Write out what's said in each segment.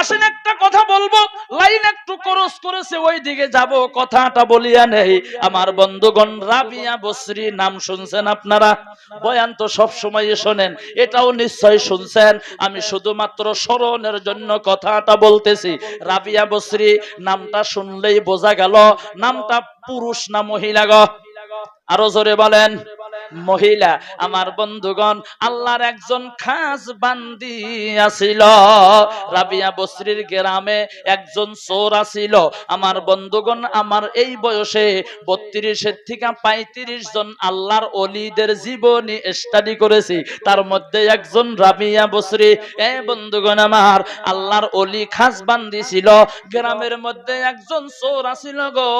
আসেন একটা কথা বলব। লাইন একটু ক্রস করেছে ওই দিকে যাব, কথাটা বলিয়া নেই। আমার বন্ধুগণ, রাবিয়া বসরি নাম শুনছেন আপনারা? বয়ান তো সব সময় শোনেন, এটাও নিশ্চয় শুনছেন। আমি শুধুমাত্র স্মরণের জন্য কথাটা বলতেছি। রাবিয়া বসরি নামটা শুনলেই বোঝা গেল, নামটা পুরুষ না মহিলা গ। আরও জোরে বলেন। মহিলা, আমার বন্ধুগণ, আল্লাহর একজন খাস বান্দি আছিল। রাবিয়া বসরির গ্রামে একজন চোর আছিল। আমার বন্ধুগণ, আমার এই বয়সে বত্রিশের থেকে পঁয়ত্রিশ জন আল্লাহর অলিদের জীবনী স্টাডি করেছি। তার মধ্যে একজন রাবিয়া বসরি এ বন্ধুগণ আমার, আল্লাহর অলি খাস বান্দি ছিল। গ্রামের মধ্যে একজন চোর আছিল গো।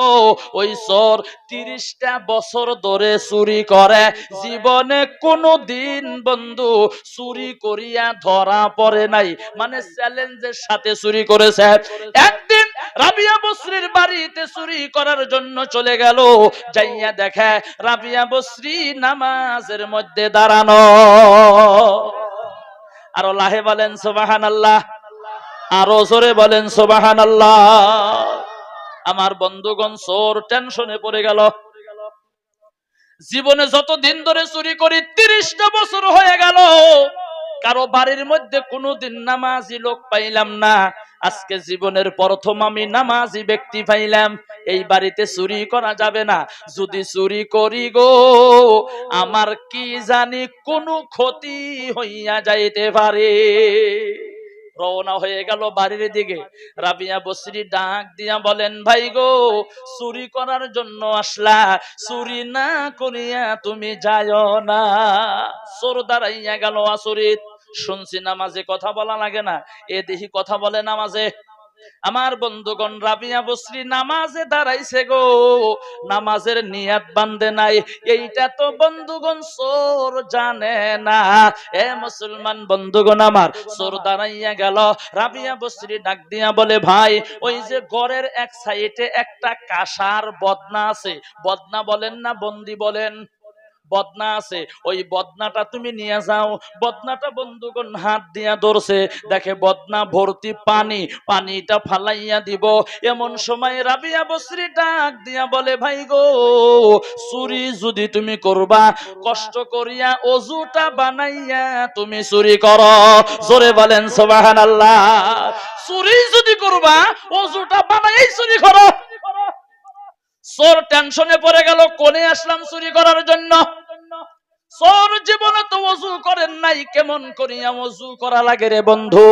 ওই চোর তিরিশটা বছর ধরে চুরি করে। জীবনে কোনো দিন বন্ধু চুরি করিয়া ধরা পড়ে নাই। মানে চ্যালেঞ্জের সাথে চুরি করেছে। একদিন রাবিয়া বসরির বাড়িতে চুরি করার জন্য চলে গেল। যাইয়া দেখে রাবিয়া বসরি নামাজের মধ্যে দাঁড়ানো। আরও লাহে বলেন সোবাহান আল্লাহ আরও জোরে বলেন সোবাহান আল্লাহ আমার বন্ধুগণ, চোর টেনশনে পড়ে গেল। জীবনে যত দিন ধরে চুরি করি, তিরিশটা বছর হয়ে গেল। কারও বাড়ির মধ্যে কোনোদিন নামাজি লোক পাইলাম না। আজকে জীবনের প্রথম আমি নামাজি ব্যক্তি পাইলাম। এই বাড়িতে চুরি করা যাবে না। যদি চুরি করি গো, আমার কি জানি কোনো ক্ষতি হইয়া যাইতে পারে? রওনা হয়ে গেল বাড়ির দিকে। রাবিয়া বসরি ডাক দিয়া বলেন, ভাই গো, চুরি করার জন্য আসলা, চুরি না করিয়া তুমি যায় না। চোর দাঁড়াইয়া গেল আসরিত। শুনছি নামাজে কথা বলা লাগে না। এ দেখি কথা বলে নামাজে। আমার বন্ধুগণ রাবিয়া বসরি নামাজে দাঁড়াইছে গো। নামাজের নিয়াত বান্ধে নাই। এইটা তো বন্ধুগণ, চোর জানে না। এ মুসলমান বন্ধুগণ আমার, চোর দাঁড়াইয়া গেল। রাবিয়া বসরি ডাক দিয়া বলে, ভাই, ওই যে গড়ের এক সাইডে একটা কাসার বদনা আছে। বদনা বলেন না, বন্দি বলেন। বদনা আছে, ওই বদনাটা তুমি নিয়ে যাও। বদনাটা বন্ধুগণ হাত দিয়া ধরছে। দেখে বদনা ভর্তি পানি, পানিটা ফালাইয়া দিব। এমন সময় রাবিয়া বসরি ডাক দিয়া বলে, ভাই গো, চুরি যদি তুমি করবা, কষ্ট করিয়া অজুটা বানাইয়া তুমি চুরি কর। জোরে বলেন সোবাহান আল্লাহ চুরি যদি করবা, অজুটা বানাই চুরি করো। চোর টেনশনে পড়ে গেল কোনে আসলাম চুরি করার জন্য। চোর জীবনে তো অজু করেন নাই, কেমন করিয়া অজু করা লাগে রে বন্ধু?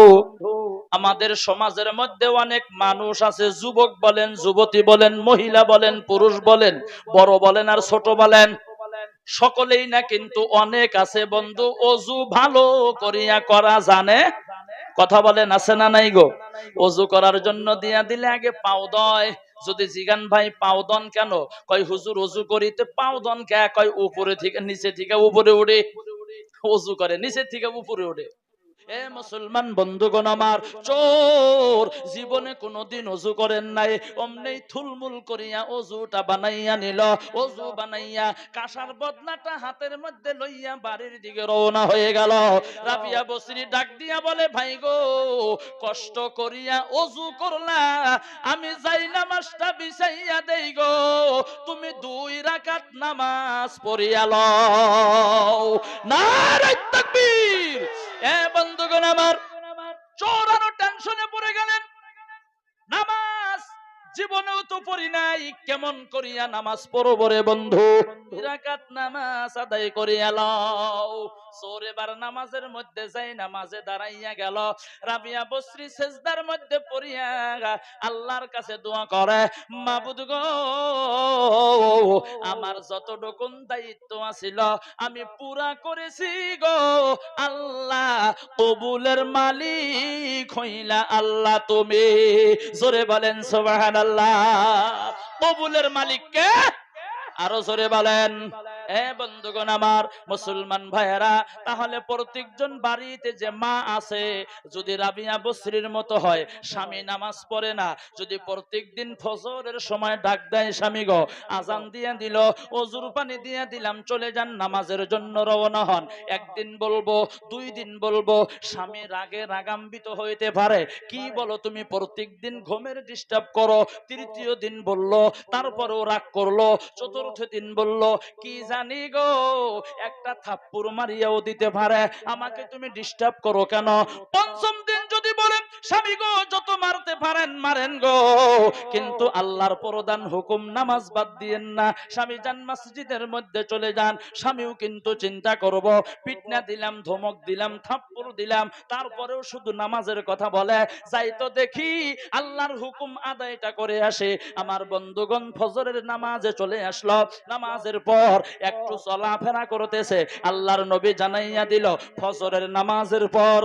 আমাদের সমাজের মধ্যে অনেক মানুষ আছে, যুবক বলেন, যুবতী বলেন, মহিলা বলেন, পুরুষ বলেন, বড় বলেন আর ছোট বলেন। সকলেই না কিন্তু অনেক আছে বন্ধু, অজু ভালো করিয়া করা জানে। কথা বলেন, আছে না নাই গো? অজু করার জন্য দিয়া দিলে আগে পাও দয়। যদি জিগান ভাই পাওদন কেন? কয়, হুজুর অজু করিতে পাওদন কে? কয়, উপরে থেকে, নিচে থেকে উপরে উঠে। অজু করে, নিচে থেকে উপরে উঠে। এ মুসলমান বন্ধুগণ আমার, চোর জীবনে কোনোদিন অজু করেন নাই। অমনি থুলমুল করিয়া অজুটা বানাইয়া নিল, অজু বানাইয়া কাঁসার বদনাটা হাতের মধ্যে লইয়া বাড়ির দিকে রওনা হয়ে গেল। রাবিয়া বসরি ডাক দিয়া বলে, ভাই গো, কষ্ট করিয়া অজু করলা, আমি যাই নামাজটা বিছাইয়া দেই গো। তুমি দুই রাকাত নামাজ পড়িয়া লও। নারায় তাকবীর! এ বন্ধুগণ আমার চোর আরও টেনশনে পড়ে গেলেন। জীবনেও তো পড়ি নাই, কেমন করিয়া নামাজ বন্ধু? নামাজ আদায় করিয়া লও। নামাজের মধ্যে যাই, নামাজে দাঁড়াইয়া গেল। রাবিয়া মধ্যে পড়িয়া আল্লাহর কাছে দোয়া করে, মাবুদ গো, আমার যতটুকুন দায়িত্ব আছিল, আমি পুরা করেছি গো। আল্লাহ কবুলের মালিক হইলা আল্লাহ তুমি। জোরে বলেন সোবাহান আল্লাহ কবুলের মালিককে আরও সরে বলেন। বন্ধুগণ আমার মুসলমান ভাইয়েরা, তাহলে প্রত্যেকজন বাড়িতে যে মা আছে, যদি রাবিয়া মতো হয়, স্বামী নামাজ পড়ে না, যদি ফজরের সময় ডাক দেয় স্বামী আজান দিয়ে দিল, অজুর পানি দিয়ে দিলাম, চলে যান, নামাজের জন্য রওনা হন। একদিন বলব, দুই দিন বলব, স্বামী রাগে রাগাম্বিত হইতে পারে। কি বলো তুমি প্রত্যেক দিন ঘুমের ডিস্টার্ব করো, তৃতীয় দিন বলল, তারপরেও রাগ করল, চতুর্থ দিন বলল, কি জানি গো, একটা থাপ্পুর মারিয়াও দিতে পারে। আমাকে তুমি ডিস্টার্ব করো কেন? পঞ্চম দিন যদি বলেন স্বামী গো পারেন গো। কিন্তু আল্লাহর প্রদান হুকুম নামাজ বাদ দিয়েন না। স্বামী যান মসজিদের মধ্যে চলে যান। স্বামীও কিন্তু চিন্তা করব, পিটনা দিলাম, ধমক দিলাম, থাপ্পড় দিলাম, তারপরেও শুধু নামাজের কথা বলে। যাই তো দেখি, আল্লাহর হুকুম আদায়টা করে আসে। আমার বন্ধুগণ ফজরের নামাজে চলে আসলো। নামাজের পর একটু চলাফেরা করতেছে। আল্লাহর নবী জানাইয়া দিল, ফজরের নামাজের পর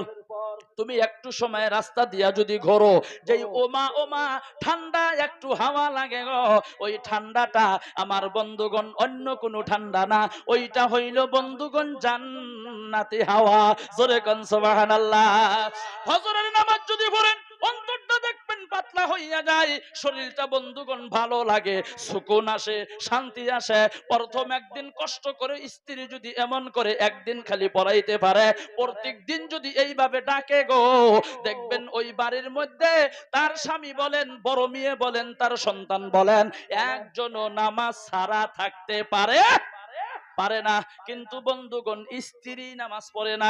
তুমি একটু সময় রাস্তা দিয়া যদি ঘোরো যে ওমা ওমা ঠান্ডা একটু হাওয়া লাগে গো। ওই ঠান্ডাটা আমার বন্ধুগণ অন্য কোনো ঠান্ডা না। ওইটা হইল বন্ধুগণ জান্নাতি হাওয়া। জোরে কন সুবহানাল্লাহ। ফজরের নামাজ যদি পড়েন হইয়া যায়, শরীরটা বন্ধুগণ ভালো লাগে, সুকুন আসে, শান্তি আসে। প্রথম একদিন কষ্ট করে স্ত্রী যদি এমন করে একদিন খালি পড়াইতে পারে, প্রত্যেক দিন যদি এইভাবে ডাকে গো, দেখবেন ওই বাড়ির মধ্যে তার স্বামী বলেন, বড় মেয়ে বলেন, তার সন্তান বলেন, একজনও নামাজ ছাড়া থাকতে পারে? পারে না। কিন্তু বন্ধুগণ, স্ত্রী নামাজ পড়ে না।